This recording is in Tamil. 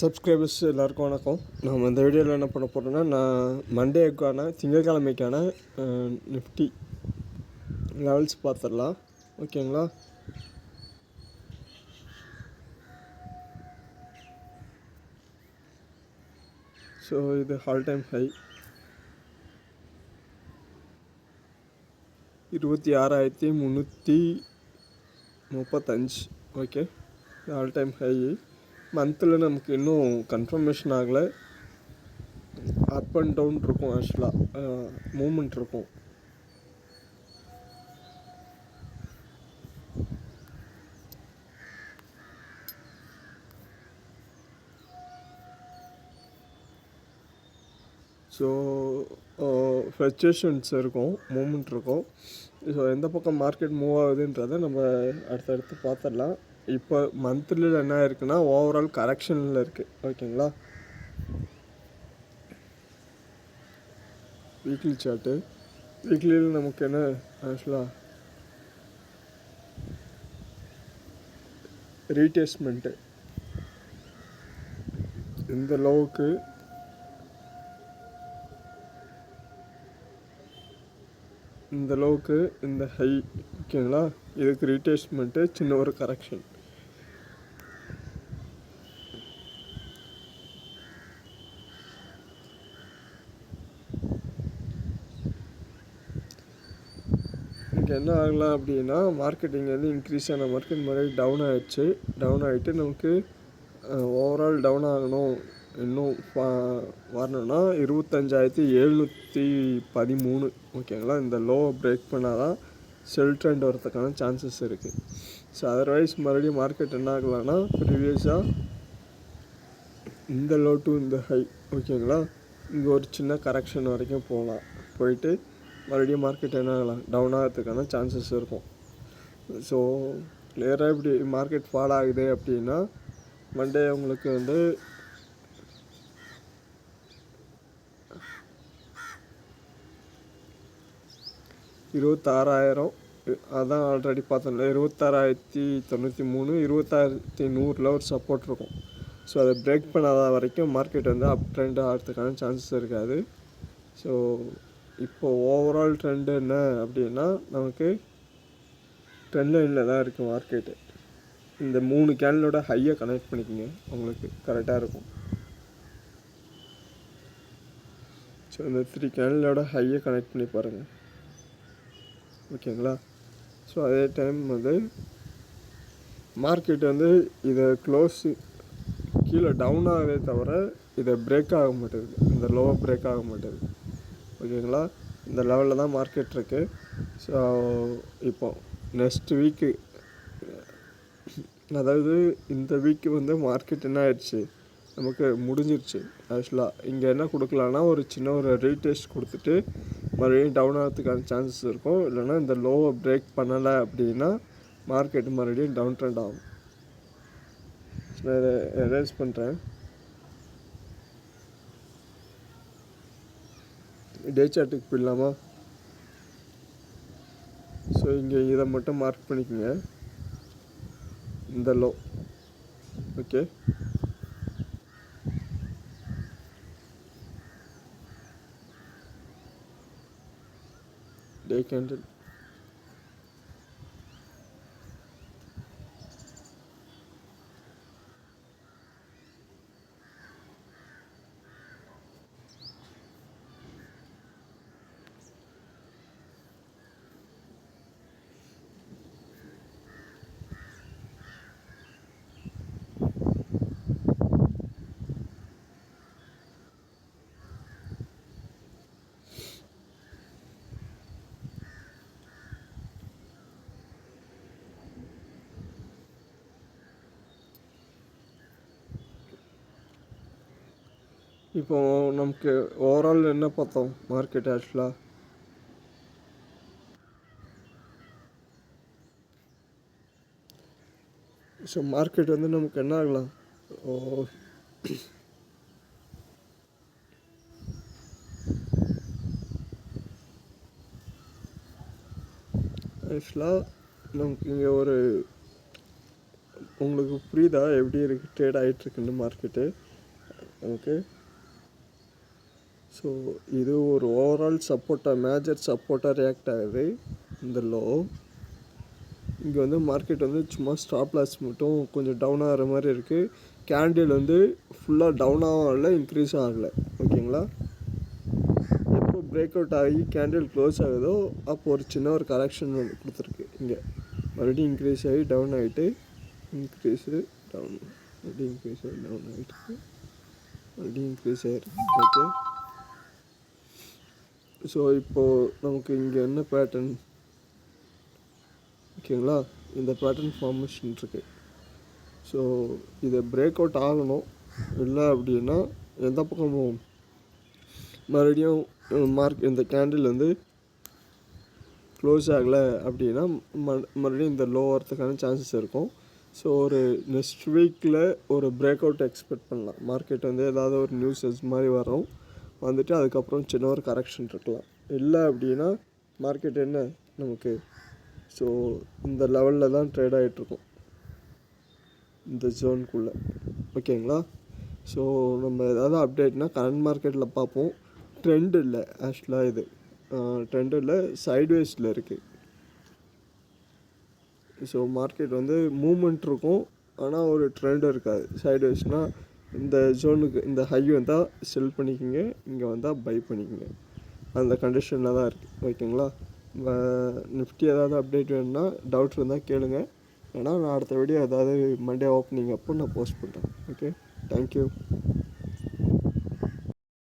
சப்ஸ்கிரைபர்ஸ் எல்லாருக்கும் வணக்கம். நம்ம இந்த வீடியோவில் என்ன பண்ண போகிறோம்னா நான் மண்டேக்கான திங்கட்கிழமைக்கான நிஃப்டி லெவல்ஸ் பார்த்துடலாம் ஓகேங்களா? ஸோ இது ஆல் டைம் ஹை இருபத்தி ஆறாயிரத்தி முந்நூற்றி முப்பத்தஞ்சு. ஓகே ஆல் டைம் ஹை மந்தில் நமக்கு இன்னும் கன்ஃபர்மேஷன் ஆகலை. அப் அண்ட் டவுன் இருக்கும் ஆக்சுவலாக மூமெண்ட் இருக்கும். ஸோ ஃப்ளக்சுவேஷன்ஸ் இருக்கும் மூமெண்ட் இருக்கும். ஸோ எந்த பக்கம் மார்க்கெட் மூவ் ஆகுதுன்றதை நம்ம அடுத்தடுத்து பார்த்துடலாம். இப்போ மந்த்லியில் என்ன இருக்குன்னா ஓவரால் கரெக்ஷனில் இருக்குது ஓகேங்களா வீக்லி சார்ட்டு வீக்லியில் நமக்கு என்ன ஆக்சுவலாக ரீடேஸ்மெண்ட்டு இந்த லோவுக்கு இந்த அளவுக்கு இந்த ஹை ஓகேங்களா இதுக்கு ரீடேஸ்மெண்ட்டு சின்ன ஒரு கரெக்ஷன் என்ன ஆகலாம் அப்படின்னா மார்க்கெட்டிங் வந்து இன்க்ரீஸ் ஆன மார்க்கெட் மறுபடியும் டவுன் ஆகிடுச்சு டவுன் ஆகிட்டு நமக்கு ஓவரால் டவுன் ஆகணும். இன்னும் வரணுன்னா வரணும்னா இருபத்தஞ்சாயிரத்தி எழுநூற்றி பதிமூணு ஓகேங்களா இந்த லோவை பிரேக் பண்ணால் தான் செல் ட்ரெண்ட் வரதுக்கான சான்சஸ் இருக்குது ஸோ அதர்வைஸ் மறுபடியும் மார்க்கெட் என்ன ஆகலாம்னா ப்ரீவியஸாக இந்த லோ டு இந்த ஹை ஓகேங்களா இங்கே ஒரு சின்ன கரெக்ஷன் வரைக்கும் போகலாம். போயிட்டு மறுபடியும் மார்க்கெட் என்ன ஆகலாம்? டவுன் ஆகிறதுக்கான சான்சஸ் இருக்கும். ஸோ கிளியராக இப்படி மார்க்கெட் ஃபால் ஆகுது அப்படின்னா மண்டே உங்களுக்கு வந்து இருபத்தாறாயிரம் அதான் ஆல்ரெடி பார்த்தோம்ல இருபத்தாறாயிரத்தி தொண்ணூற்றி மூணு இருபத்தாயிரத்தி நூறில் ஒரு சப்போர்ட் இருக்கும். ஸோ அதை பிரேக் பண்ணாத வரைக்கும் மார்க்கெட் வந்து அப் ட்ரெண்ட் ஆகிறதுக்கான சான்சஸ் இருக்காது. ஸோ இப்போ ஓவரால் ட்ரெண்டு என்ன அப்படின்னா நமக்கு ட்ரெண்ட் லைனில் தான் இருக்குது மார்க்கெட்டு இந்த மூணு கேனலோட ஹையை கனெக்ட் பண்ணிக்கோங்க. உங்களுக்கு கரெக்டாக இருக்கும். ஸோ இந்த த்ரீ கேனலோட ஹையை கனெக்ட் பண்ணி பாருங்கள் ஓகேங்களா ஸோ அதே டைம் வந்து மார்க்கெட் வந்து இதை க்ளோஸ் கீழே டவுன் ஆகவே தவிர இதை பிரேக் ஆக மாட்டேங்குது. இந்த லோவை பிரேக் ஆக மாட்டேங்குது. ஓகேங்களா? இந்த லெவலில் தான் மார்க்கெட் இருக்குது ஸோ இப்போ நெக்ஸ்ட் வீக்கு அதாவது இந்த வீக்கு வந்து மார்க்கெட் என்ன ஆயிடுச்சு? நமக்கு முடிஞ்சிருச்சு. ஆக்சுவலாக இங்கே என்ன கொடுக்கலான்னா ஒரு சின்ன ஒரு ரீடெஸ்ட் கொடுத்துட்டு மறுபடியும் டவுன் ஆகிறதுக்கான சான்சஸ் இருக்கும். இல்லைன்னா இந்த லோவை பிரேக் பண்ணலை அப்படின்னா மார்க்கெட் மறுபடியும் டவுன் ட்ரெண்ட் ஆகும் நான் எரேஸ் பண்ணுறேன் டே சார்ட்டுக்கு போயிடலாமா? ஸோ இங்கே இதை மட்டும் மார்க் பண்ணிக்கோங்க. இந்த லோ ஓகே டே கேண்டில் இப்போ நமக்கு ஓவரால் என்ன பார்த்தோம்? மார்க்கெட் ஆக்சுவலாக ஸோ மார்க்கெட் வந்து நமக்கு என்ன ஆகலாம்? ஓ. ஆக்சுவலாக நமக்கு இங்கே ஒரு உங்களுக்கு புரியுதா? எப்படி இருக்குது ட்ரேட் ஆகிட்டுருக்குன்னு மார்க்கெட்டு ஓகே ஸோ இது ஒரு ஓவரால் சப்போர்ட்டாக மேஜர் சப்போர்ட்டாக ரியாக்ட் ஆகுது. இந்த லோ இங்கே வந்து மார்க்கெட் வந்து சும்மா ஸ்டாப் லாஸ் மட்டும் கொஞ்சம் டவுன் ஆகிற மாதிரி இருக்குது கேண்டில் வந்து ஃபுல்லாக டவுன் ஆகல இன்க்ரீஸ் ஆகலை. ஓகேங்களா? எப்போ பிரேக் அவுட் ஆகி கேண்டில் க்ளோஸ் ஆகுதோ அப்போ ஒரு சின்ன ஒரு கரெக்ஷன் வந்து கொடுத்துருக்கு. இங்கே. மறுபடியும் இன்க்ரீஸ் ஆகி டவுன் ஆகிட்டு இன்க்ரீஸு டவுன் மறுபடியும் இன்க்ரீஸ் ஆகி டவுன் ஆகிட்டு மறுபடியும் இன்க்ரீஸ் ஆகிருக்கு ஓகே ஸோ இப்போது நமக்கு இங்கே என்ன பேட்டர்ன் ஓகேங்களா இந்த பேட்டர்ன் ஃபார்மேஷன் இருக்குது ஸோ இதை பிரேக் அவுட் ஆகணும். இல்லை அப்படின்னா எந்த பக்கமும் மறுபடியும் மார்க் இந்த கேண்டில் வந்து க்ளோஸ் ஆகலை அப்படின்னா ம- மறுபடியும் இந்த லோ வரத்துக்கான சான்சஸ் இருக்கும். ஸோ ஒரு நெக்ஸ்ட் வீக்கில் ஒரு பிரேக் அவுட் எக்ஸ்பெக்ட் பண்ணலாம். மார்க்கெட் வந்து ஏதாவது ஒரு நியூஸஸ் மாதிரி வரும். வந்துட்டு அதுக்கப்புறம் சின்ன ஒரு கரெக்ஷன் இருக்கலாம். இல்லை அப்படின்னா மார்க்கெட் என்ன நமக்கு? ஸோ இந்த லெவலில் தான் ட்ரேட் ஆகிட்ருக்கும் இந்த ஜோனுக்குள்ளே ஓகேங்களா ஸோ நம்ம ஏதாவது அப்டேட்னா கரண்ட் மார்க்கெட்டில் பார்ப்போம். ட்ரெண்ட் இல்லை ஆக்சுவலாக இது. ட்ரெண்ட் இல்லை சைட்வேஸில் இருக்குது ஸோ மார்க்கெட் வந்து மூமெண்ட் இருக்கும். ஆனால் ஒரு ட்ரெண்ட் இருக்காது. சைட்வேஸ்னால் இந்த ஜோனுக்கு இந்த ஹை வந்தால் செல் பண்ணிக்கோங்க இங்கே வந்தால் பை பண்ணிக்கோங்க. அந்த கண்டிஷனில் தான் இருக்குது ஓகேங்களா? நிஃப்டி ஏதாவது அப்டேட் வேணும்னா டவுட் இருந்தால் கேளுங்க. ஏன்னா நான் அடுத்த வீடியோ ஏதாவது மண்டே ஓப்பனிங் அப்போ நான் போஸ்ட் பண்ணுறேன் ஓகே தேங்க்யூ